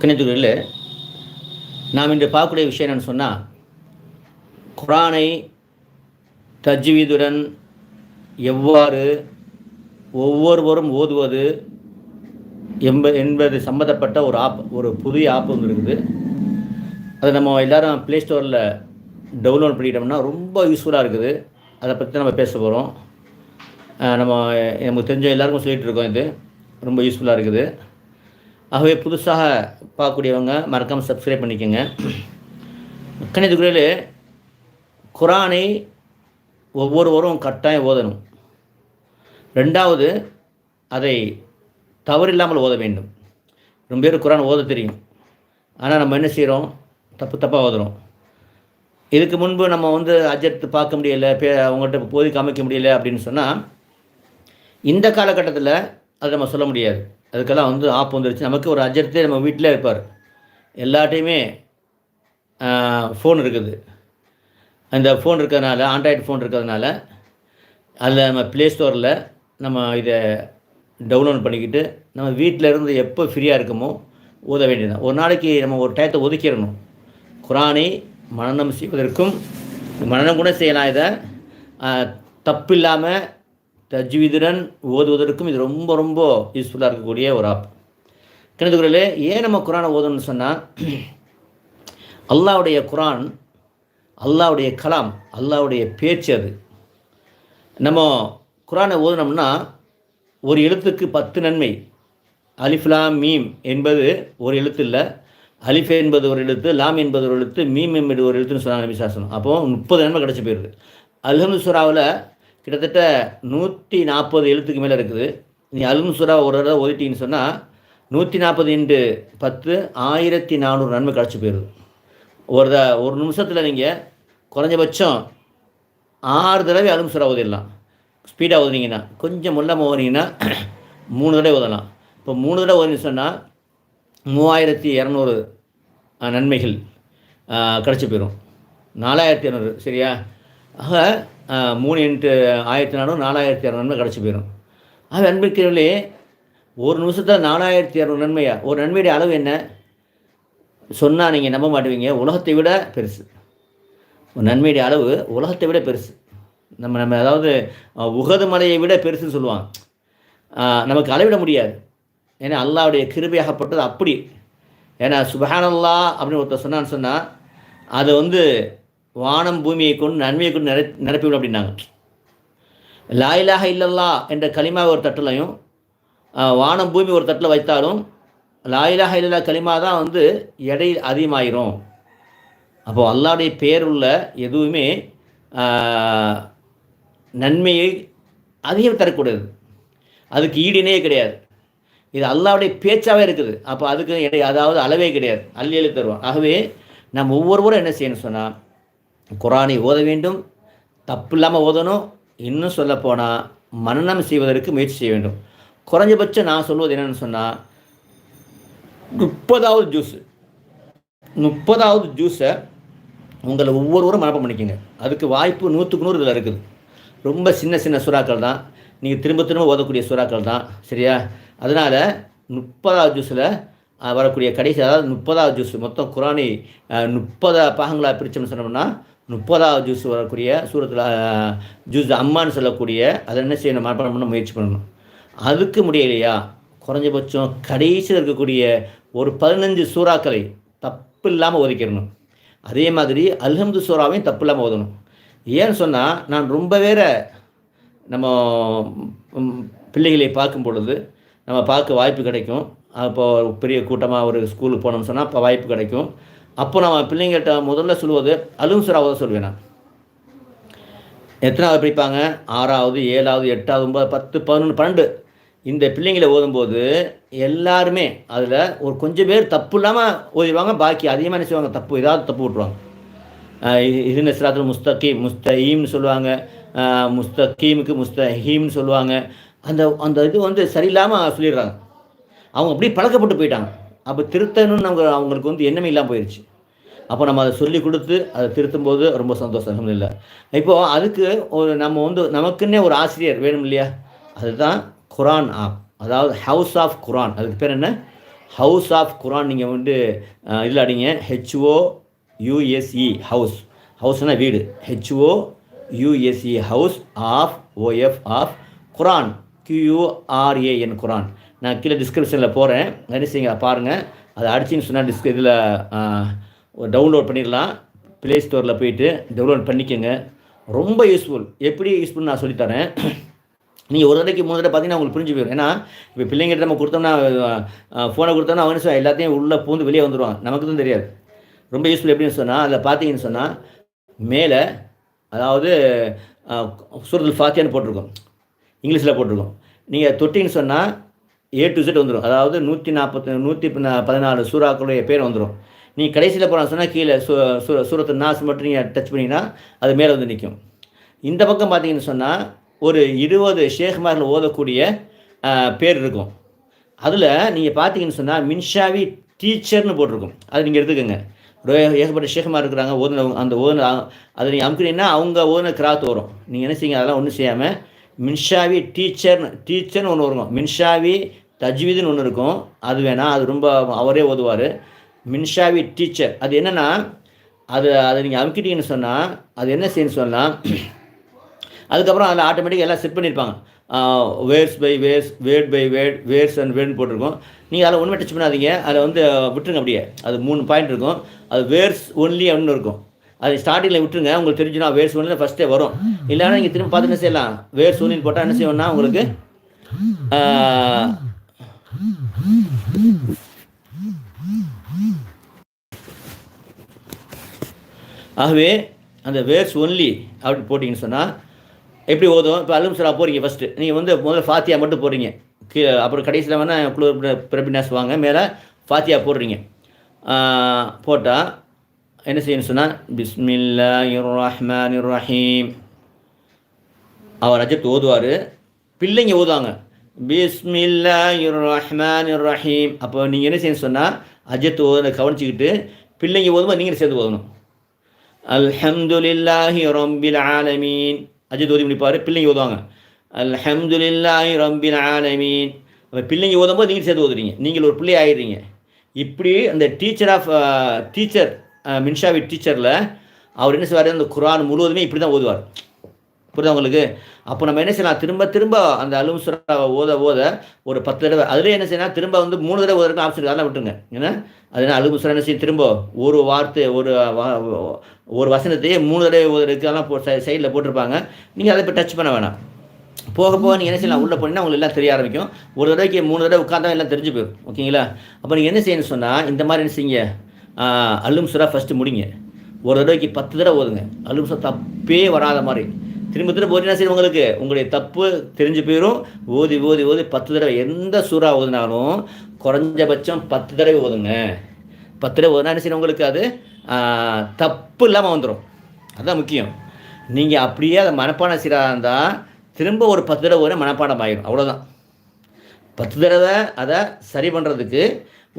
கணித்துறையில் நாம் இன்று பார்க்கக்கூடிய விஷயம் என்னன்னு சொன்னால் குரானை தஜ்வீதுடன் எவ்வாறு ஒவ்வொருவரும் ஓதுவது என்ப என்பது சம்மந்தப்பட்ட ஒரு ஆப் ஒரு புதிய ஆப் ஒன்று இருக்குது. அதை நம்ம எல்லாரும் ப்ளே ஸ்டோரில் டவுன்லோட் பண்ணிக்கிட்டோம்னா ரொம்ப யூஸ்ஃபுல்லாக இருக்குது. அதை பற்றி நம்ம பேச போகிறோம் நம்ம நமக்கு தெரிஞ்ச எல்லாருக்கும் சொல்லிகிட்டு இருக்கோம் இது. ரொம்ப யூஸ்ஃபுல்லாக இருக்குது. ஆகவே புதுசாக பார்க்கக்கூடியவங்க மறக்காமல் சப்ஸ்கிரைப் பண்ணிக்கோங்க. கணிதக்குறையில் குரானை ஒவ்வொருவரும் கட்டாயம் ஓதணும். ரெண்டாவது அதை தவறில்லாமல் ஓத வேண்டும். ரொம்ப பேர் குரான் ஓத தெரியும். ஆனால் நம்ம என்ன செய்கிறோம் தப்பு தப்பாக ஓதுறோம். இதுக்கு முன்பு நம்ம வந்து அஜர்த்து பார்க்க முடியலை பே அவங்கள்ட்ட போதி காமிக்க முடியல அப்படின்னு சொன்னால் இந்த காலகட்டத்தில் அதை நம்ம சொல்ல முடியாது. அதுக்கெல்லாம் வந்து ஆப் வந்துருச்சு. நமக்கு ஒரு அஜர்த்தே நம்ம வீட்டில் இருப்பார். எல்லாட்டையுமே ஃபோன் இருக்குது. அந்த ஃபோன் இருக்கிறதுனால ஆண்ட்ராய்டு ஃபோன் இருக்கிறதுனால அதில் நம்ம ப்ளே ஸ்டோரில் நம்ம இதை டவுன்லோட் பண்ணிக்கிட்டு நம்ம வீட்டில் இருந்து எப்போ ஃப்ரீயாக இருக்குமோ ஓத வேண்டியதுதான். ஒரு நாளைக்கு நம்ம ஒரு டயத்தை ஒதுக்கிடணும். குரானை மனநம் செய்வதற்கும் மனநம் கூட செய்யலாம் இதை. தப்பு இல்லாமல் தஜ்வீதுடன் ஓதுவதற்கும் இது ரொம்ப ரொம்ப யூஸ்ஃபுல்லாக இருக்கக்கூடிய ஒரு ஆப் கிணத்துக்குறையில் ஏன் நம்ம குரானை ஓதணும்னு சொன்னால் அல்லாவுடைய குரான் அல்லாவுடைய கலாம் அல்லாவுடைய பேச்சு அது. நம்ம குரானை ஓதுனோம்னா ஒரு எழுத்துக்கு பத்து நன்மை. அலிஃப்லாம் மீம் என்பது ஒரு எழுத்து இல்லை. அலிஃப் என்பது ஒரு எழுத்து லாம் என்பது ஒரு எழுத்து மீம் என்பது ஒரு எழுத்துன்னு சொன்னாங்க நபிசாசனம் அப்போது முப்பது நன்மை கிடச்சி போயிடுது அல்ஹம்து சுறாவில் கிட்டத்தட்ட நூற்றி நாற்பது எழுத்துக்கு மேலே இருக்குது. நீ அல்ஹம் ஒரு தடவை ஓதிட்டின்னு சொன்னால் நூற்றி நாற்பது இன்ட்டு பத்து ஆயிரத்தி நானூறு நன்மை கிடச்சி போயிடுது ஒரு த ஒரு நிமிஷத்தில் நீங்கள் குறைஞ்சபட்சம் ஆறு தடவை அலும் ஓதிடலாம் ஸ்பீடாக ஓதுனீங்கன்னா கொஞ்சம் முல்லாமல் ஓதுனீங்கன்னா மூணு தடவை ஓதலாம் இப்போ மூணு தடவை ஓதுனு சொன்னால் மூவாயிரத்தி இரநூறு நன்மைகள் கிடச்சி போயிடும் நாலாயிரத்தி இரநூறு சரியா? ஆக மூணு இன்ட்டு ஆயிரத்தி நானூறு நாலாயிரத்தி இரநூறு நன்மை கிடச்சி போயிடும் அது அன்பிற்கிறவர்களே ஒரு நிமிஷத்தில் நாலாயிரத்தி இரநூறு நன்மையா? ஒரு நன்மையுடைய அளவு என்ன? சொன்னால் நீங்கள் நம்ப மாட்டுவீங்க உலகத்தை விட பெருசு. ஒரு நன்மையுடைய அளவு உலகத்தை விட பெருசு. நம்ம நம்ம அதாவது உகது மலையை விட பெருசுன்னு சொல்லுவாங்க. நமக்கு அளவிட முடியாது. ஏன்னா அல்லாவுடைய கிருபையாகப்பட்டது அப்படி. ஏன்னா சுபஹானல்லா அப்படின்னு ஒருத்தர் சொன்னான்னு சொன்னால் அது வந்து வானம் பூமியை கொண்டு நன்மையை கொண்டு நிறை நிரப்பிவிடும் அப்படின்னாங்க. லாயிலாக இல்லல்லா என்ற களிமா ஒரு தட்டிலையும் வானம் பூமி ஒரு தட்டில் வைத்தாலும் லாயிலாக இல்லல்லா களிமா தான் வந்து எடை அதிகமாயிரும். அப்போது அல்லாவுடைய பேர் உள்ள எதுவுமே நன்மையை அதிகம் தரக்கூடாது அதுக்கு ஈடினே கிடையாது. இது அல்லாவுடைய பேச்சாகவே இருக்குது. அப்போ அதுக்கு எடை அதாவது அளவே கிடையாது. அள்ளி எழுதி தருவோம். ஆகவே நம்ம ஒவ்வொருவரும் என்ன செய்யணும் சொன்னால் குரானை ஓத வேண்டும் தப்பு இல்லாமல் ஓதணும். இன்னும் சொல்லப்போனால் மனநம் செய்வதற்கு முயற்சி செய்ய வேண்டும். குறைஞ்சபட்சம் நான் சொல்வது என்னென்னு சொன்னால் முப்பதாவது ஜூஸு முப்பதாவது ஜூஸை உங்களை ஒவ்வொருவரும் மனப்பம் பண்ணிக்கோங்க. அதுக்கு வாய்ப்பு நூற்றுக்கு நூறு இதில் இருக்குது. ரொம்ப சின்ன சின்ன சுறாக்கள் தான். நீங்கள் திரும்ப திரும்ப ஓதக்கூடிய சுறாக்கள் தான். சரியா? அதனால் முப்பதாவது ஜூஸில் வரக்கூடிய கடைசி அதாவது முப்பதாவது ஜூஸ் மொத்தம் குரானி முப்பதா பாகங்களாக பிரித்தோம்னு சொன்னோம்னா முப்பதாவது ஜூஸ் வரக்கூடிய சூரத்தில் ஜூஸ் அம்மான்னு சொல்லக்கூடிய அதை என்ன செய்யணும்? மனப்பாடம் பண்ண முயற்சி பண்ணணும். அதுக்கு முடியலையா? குறைஞ்சபட்சம் கடைசியில் இருக்கக்கூடிய ஒரு பதினஞ்சு சூறாக்களை தப்பு இல்லாமல் ஒதுக்கிடணும். அதே மாதிரி அல்ஹம்து சூறாவையும் தப்பு இல்லாமல் ஓதணும் ஏன்னு சொன்னால் நான் ரொம்ப வேற நம்ம பிள்ளைகளை பார்க்கும் பொழுது நம்ம பார்க்க வாய்ப்பு கிடைக்கும். அப்போது பெரிய கூட்டமாக ஒரு ஸ்கூலுக்கு போனோம்னு சொன்னால் அப்போ வாய்ப்பு கிடைக்கும். அப்போ நம்ம பிள்ளைங்கள்ட்ட முதல்ல சொல்லுவது அலும் சுறாவது சொல்வேன். நான் எத்தனாவது படிப்பாங்க ஆறாவது ஏழாவது எட்டாவது ஒன்பது பத்து பதினொன்று பன்னெண்டு. இந்த பிள்ளைங்களை ஓதும்போது எல்லாருமே அதில் ஒரு கொஞ்சம் பேர் தப்பு இல்லாமல் ஓதிடுவாங்க பாக்கி அதிகமாக என்ன செய்வாங்க? தப்பு ஏதாவது தப்பு விட்ருவாங்க இது நெஸ்ராத்தில் முஸ்தகீம் முஸ்தீம்னு சொல்லுவாங்க. முஸ்தகீமுக்கு முஸ்தஹீம்னு சொல்லுவாங்க. அந்த அந்த இது வந்து சரியில்லாமல் சொல்லிடுறாங்க. அவங்க அப்படியே பழக்கப்பட்டு போயிட்டாங்க. அப்போ திருத்தணும்னு அவங்க அவங்களுக்கு வந்து எண்ணமே இல்லாமல் போயிடுச்சு அப்போ நம்ம அதை சொல்லி கொடுத்து அதை திருத்தும் போது ரொம்ப சந்தோஷம் இல்லை இப்போது அதுக்கு ஒரு நம்ம வந்து நமக்குன்னே ஒரு ஆசிரியர் வேணும் இல்லையா? அதுதான் குரான் ஆப். அதாவது ஹவுஸ் ஆஃப் குரான். அதுக்கு பேர் என்ன? ஹவுஸ் ஆஃப் குரான் நீங்கள் வந்து இதில் அடிங்க. H O U S E house. ஹவுஸ்னால் வீடு. H O U S E house of O F of Quran. Q R A N Quran. நான் கீழே டிஸ்கிரிப்ஷனில் போகிறேன் என்ன செய்யுங்க பாருங்கள் அதை அடிச்சின்னு சொன்னால் டிஸ்க் இதில் டவுன்லோட் பண்ணிடலாம். ப்ளே ஸ்டோரில் போயிட்டு டவுன்லோட் பண்ணிக்கோங்க. ரொம்ப யூஸ்ஃபுல் எப்படி யூஸ்ஃபுல் நான் சொல்லித்தரேன் நீங்கள் ஒரு தடவைக்கு மூணு தடவை பார்த்தீங்கன்னா உங்களுக்கு புரிஞ்சு போயிடும் ஏன்னா இப்போ பிள்ளைங்கிட்ட நம்ம கொடுத்தோம்னா ஃபோனை கொடுத்தோம்னா அவனு எல்லாத்தையும் உள்ளே பூந்து வெளியே வந்துடுவான் நமக்கு தான் தெரியாது. ரொம்ப யூஸ்ஃபுல் எப்படின்னு சொன்னால் அதில் பார்த்தீங்கன்னு சொன்னால் மேலே அதாவது சூரத்தில் ஃபாத்தியான்னு போட்டிருக்கோம். இங்கிலீஷில் போட்டிருக்கோம். நீங்கள் தொட்டின்னு சொன்னால் ஏ டு செட் வந்துடும் அதாவது நூற்றி நாற்பத்தி நூற்றி பதினாலு சூறாக்களுடைய பேர் வந்துடும் நீ கடைசியில் போனால் சொன்னால் கீழே சு சூரத்து நாஸ் மட்டும் நீங்கள் டச் பண்ணிங்கன்னா அது மேலே வந்து நிற்கும் இந்த பக்கம் பார்த்தீங்கன்னு சொன்னால் ஒரு இருபது ஷேக்மார்கள் ஓதக்கூடிய பேர் இருக்கும். அதில் நீங்கள் பார்த்தீங்கன்னு சொன்னால் மின்ஷாவி டீச்சர்னு போட்டிருக்கும். அது நீங்கள் எடுத்துக்கோங்க. ஏகப்பட்ட ஷேகமாக இருக்கிறாங்க ஓதுன அந்த ஓதுன அதை நீங்கள் அமுக்குனீங்கன்னா அவங்க ஓதுன கிராத் வரும். நீங்கள் என்ன செய்யுங்க அதெல்லாம் ஒன்றும் செய்யாமல் மின்ஷாவி டீச்சர்னு டீச்சர்னு ஒன்று இருக்கும். மின்ஷாவி தஜ்வீதுன்னு ஒன்று இருக்கும். அது வேணாம் அது ரொம்ப அவரே ஓதுவார். மின்ஷாவி டீச்சர் அது என்னென்னா அது அதை நீங்கள் அமுக்கிட்டீங்கன்னு சொன்னால் அது என்ன செய்யணும்னு சொன்னால் அதுக்கப்புறம் அதில் ஆட்டோமேட்டிக்காக எல்லாம் செட் பண்ணியிருப்பாங்க verse by verse word by word verse and வேர்ட்னு போட்டிருக்கோம். நீங்கள் அதில் ஒன்றுமே டச் பண்ணாதீங்க. அதில் வந்து விட்டுருங்க அப்படியே. அது மூணு பாயிண்ட் இருக்கும். அது வேர்ஸ் ஒன்லி அப்படின்னு இருக்கும். அது ஸ்டார்டிங்கில் விட்டுருங்க. உங்களுக்கு தெரிஞ்சுனா வேர்ஸ் சூழ்நிலை ஃபஸ்ட்டே வரும். இல்லைன்னா நீங்கள் திரும்ப பார்த்து என்ன செய்யலாம்? வேர்ஸ் ஒன்லின்னு போட்டால் என்ன செய்யணும்னா உங்களுக்கு ஆகவே அந்த வேர்ஸ் ஒன்லி அப்படி போட்டிங்கன்னு சொன்னால் எப்படி ஓதும்? இப்போ அலும் சலா போகிறீங்க ஃபஸ்ட்டு நீங்கள் வந்து முதல்ல ஃபாத்தியா மட்டும் போடுறீங்க. கீழே அப்புறம் கடைசியில் வேணால் குளிர் பிரபினாஸ் வாங்க. மேலே ஃபாத்தியா போடுறீங்க. போட்டால் என்ன செய்யணும் சொன்னால் பிஸ்மில்லா ரஹ்மான் ரஹீம் அவர் அஜத் ஓதுவார். பிள்ளைங்க ஓதுவாங்க. பிஸ்மில்லா ரஹ்மான் ரஹீம் அப்போ நீங்கள் என்ன செய்யணும் சொன்னால் அஜத் ஓதுன கவனிச்சிக்கிட்டு பிள்ளைங்க ஓதும்போது நீங்கள் சேர்த்து ஓதணும். அல்ஹம்துலில்லாஹி ரம்பில் ஆலமீன் அஜித் ஓதி முடிப்பார் பிள்ளைங்க ஓதுவாங்க. அல்ஹம்துலில்லாஹி ரம்பில் ஆலமீன் பிள்ளைங்க ஓதும்போது நீங்கள் சேர்த்து ஓதுறீங்க. நீங்கள் ஒரு பிள்ளை ஆகிடுறீங்க இப்படி அந்த டீச்சர் ஆஃப் டீச்சர் மின்ஷாவி டீச்சரில் அவர் என்ன செய்வார்? அந்த குரான் முழுவதுமே இப்படி தான் ஓதுவார். புரியுதா உங்களுக்கு? அப்போ நம்ம என்ன செய்யலாம்? திரும்ப திரும்ப அந்த அலும் சுறாவை ஓத ஓத ஒரு பத்து தடவை. அதுலேயே என்ன செய்யலாம்? திரும்ப வந்து மூணு தடவை ஓதுறதுக்கு ஆப்ஷன் அதெல்லாம் விட்டுருங்க. ஏன்னா அது அலுமு சுரா என்ன செய்யும்? திரும்ப ஒரு வார்த்தை ஒரு ஒரு வசனத்தையே மூணு தடவை ஓதுறதுக்கு அதெல்லாம் போ சைடில் போட்டிருப்பாங்க. நீங்கள் அதை இப்போ டச் பண்ண வேணாம். போக போக நீங்கள் என்ன செய்யலாம்? உள்ளே போனீங்கன்னா உங்களுக்கு எல்லாம் தெரிய ஆரம்பிக்கும். ஒரு தடவைக்கு மூணு தடவை உட்காந்தா எல்லாம் தெரிஞ்சு போயிடும் ஓகேங்களா? அப்போ நீங்கள் என்ன செய்யணும்னு சொன்னால் இந்த மாதிரி என்ன செய்யுங்க? அல்லும் சுரா ஃபஸ்ட்டு முடிங்க. ஒரு தடவைக்கு பத்து தடவை ஓதுங்க. அல்லும் சுரா தப்பே வராத மாதிரி. திரும்ப திரும்ப ஓதினா சரி உங்களுக்கு. உங்களுடைய தப்பு தெரிஞ்சு போயிடும் ஓதி ஓதி ஓதி பத்து தடவை எந்த சூறா ஓதினாலும் குறைஞ்சபட்சம் பத்து தடவை ஓதுங்க. பத்து தடவை ஓதுனா சரி உங்களுக்கு அது? தப்பு இல்லாமல் வந்துடும் அதுதான் முக்கியம். நீங்கள் அப்படியே அதை மனப்பாடம் சீராக இருந்தால் திரும்ப ஒரு பத்து தடவை ஒரு மனப்பாடம் ஆகிடும் அவ்வளோதான் பத்து தடவை அதை சரி பண்ணுறதுக்கு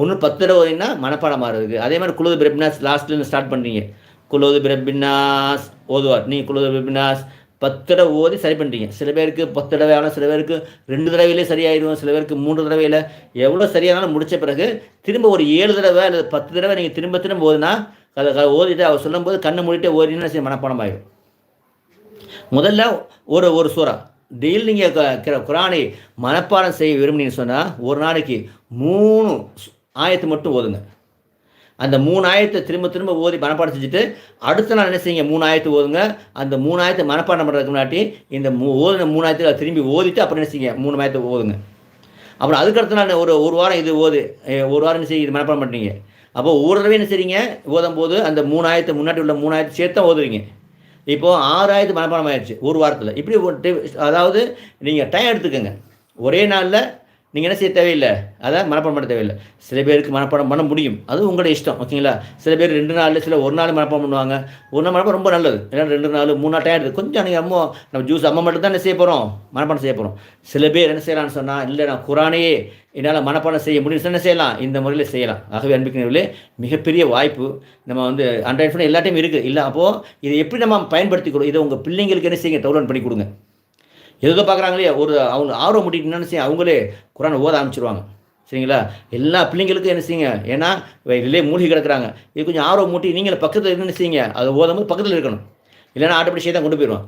ஒன்று பத்து தடவை ஓதினா மனப்பாடம் ஆகிறதுக்கு அதே மாதிரி குழுது பிரபினாஸ் லாஸ்ட்லேருந்து ஸ்டார்ட் பண்ணுறீங்க குழுது பிரபினாஸ் ஓதுவார். நீங்கள் குழுது பிரபினாஸ் பத்து தடவை ஓதி சரி பண்ணுறீங்க சில பேருக்கு பத்து தடவை ஆனால் சில பேருக்கு ரெண்டு தடவையிலே சரியாயிடும் சில பேருக்கு மூன்று தடவையில் எவ்வளோ சரியானாலும் முடித்த பிறகு திரும்ப ஒரு ஏழு தடவை அல்லது பத்து தடவை நீங்கள் திரும்ப திரும்ப ஓதுனா அதை ஓதிட்டு அவர் சொல்லும்போது கண்ணை மூடிட்டு ஓதினா சரி மனப்பாடம் ஆகிடும் முதல்ல ஒரு ஒரு சூறா. டெய்லி நீங்கள் குரானை மனப்பாடம் செய்ய விரும்புனீங்கன்னு சொன்னால் ஒரு நாளைக்கு மூணு ஆயத்தை மட்டும் ஓதுங்க. அந்த மூணு ஆயத்தை திரும்ப திரும்ப ஓதி மனப்பாடம் செஞ்சுட்டு அடுத்த நாள் என்ன செய்யுங்க? மூணு ஆயத்தை ஓதுங்க. அந்த மூணு ஆயத்தை மனப்பாடம் பண்ணுறதுக்கு முன்னாடி இந்த மூ ஓதுன மூணு ஆயத்தை திரும்பி ஓதிட்டு அப்புறம் என்ன செய்யுங்க? மூணு ஆயத்தை ஓதுங்க. அப்புறம் அதுக்கடுத்த நாள் ஒரு ஒரு வாரம் இது ஓது ஒரு வாரம் என்ன செய்ய இது மனப்பாடம் பண்ணுறீங்க அப்போ ஒரு தடவை என்ன செய்றீங்க? ஓதும் போது அந்த மூணு முன்னாடி உள்ள மூணு ஆயத்தை சேர்த்து தான் ஓதுறீங்க இப்போது ஆறாயிரத்து மனப்பாடம் ஆயிடுச்சு ஒரு வாரத்தில். இப்படி அதாவது நீங்கள் டைம் எடுத்துக்கோங்க. ஒரே நாளில் நீங்கள் என்ன செய்ய தேவையில்லை? அதை மனப்பாடம் பண்ண தேவையில்லை. சில பேருக்கு மனப்பாடம் பண்ண முடியும். அது உங்களோட இஷ்டம் ஓகேங்களா? சில பேர் ரெண்டு நாள் சில ஒரு நாள் மனப்பாடம் பண்ணுவாங்க. ஒரு நாள் மனப்பாடம் ரொம்ப நல்லது. ஏன்னா ரெண்டு நாள் மூணு நாள் டயர்டு கொஞ்சம் நீங்கள் அம்மா நம்ம ஜூஸ் அம்மா மட்டும் தான் என்ன செய்ய போகிறோம் மனப்பாடம் செய்ய போகிறோம் சில பேர் என்ன செய்யலாம்னு சொன்னால் இல்லை நான் குரானையே என்னால் மனப்பாடம் செய்ய முடியும் என்ன செய்யலாம்? இந்த முறையில் செய்யலாம். ஆகவே அன்பிக்கிறவர்களே மிகப்பெரிய வாய்ப்பு நம்ம வந்து ஆண்ட்ராய்ட் ஃபோன் எல்லாத்தையும் இருக்குது இல்லை அப்போது இதை எப்படி நம்ம பயன்படுத்திக்கணும் இதை உங்கள் பிள்ளைங்களுக்கு என்ன செய்யுங்க? டவுன்லோட் பண்ணி கொடுங்க. எதுக்கு பார்க்குறாங்களே? ஒரு அவங்க ஆர்வம் முட்டிட்டு செய்ய அவங்களே குரான் ஓத ஆரம்பிச்சிருவாங்க. சரிங்களா? எல்லா பிள்ளைங்களுக்கும் என்ன செய்யுங்க? ஏன்னா இதிலே மூழ்கி கிடக்குறாங்க. இது கொஞ்சம் ஆர்வம் மூட்டி நீங்கள் பக்கத்தில் என்ன செய்யுங்க? அது ஓதும்போது பக்கத்தில் இருக்கணும். இல்லைன்னா ஆட்டோபடி தான் கொண்டு போயிடுவான்.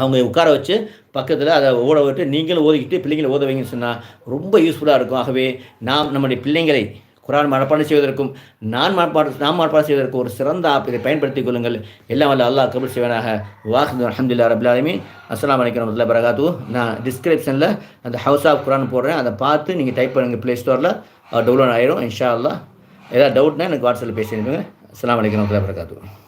அவங்க உட்கார வச்சு பக்கத்தில் அதை ஓட விட்டு நீங்களும் ஓதிக்கிட்டு பிள்ளைங்களை ஓத வைங்கன்னு சொன்னால் ரொம்ப யூஸ்ஃபுல்லாக இருக்கும். ஆகவே நாம் நம்முடைய பிள்ளைங்களை குரான் மனப்பாடு செய்வதற்கும் நான் மனப்பாடு நாம் மனப்பாடு செய்வதற்கு ஒரு சிறந்த ஆப். இதை பயன்படுத்திக் கொள்ளுங்கள். எல்லாம் வல்ல அல்லாஹ் கபுல் செய்வனாக. வாஹிது அஹமதுல்லா ரபுல்லாலுமே அஸ்லாம் வலைக்கம் வரமத்துல பரகாத்து நான் டிஸ்கிரிப்ஷனில் அந்த ஹவுஸ் ஆஃப் குரான் போடுறேன். அதை பார்த்து நீங்கள் டைப் பண்ணுங்கள் ப்ளே ஸ்டோரில் டவுன்லோட் ஆயிரும். இன்ஷா அல்லா ஏதாவது டவுட்னா எனக்கு வாட்ஸ்அப்பில் பேசிடுங்க அஸ்லாம் வலைக்கம் வரமத்துல பரகாத்து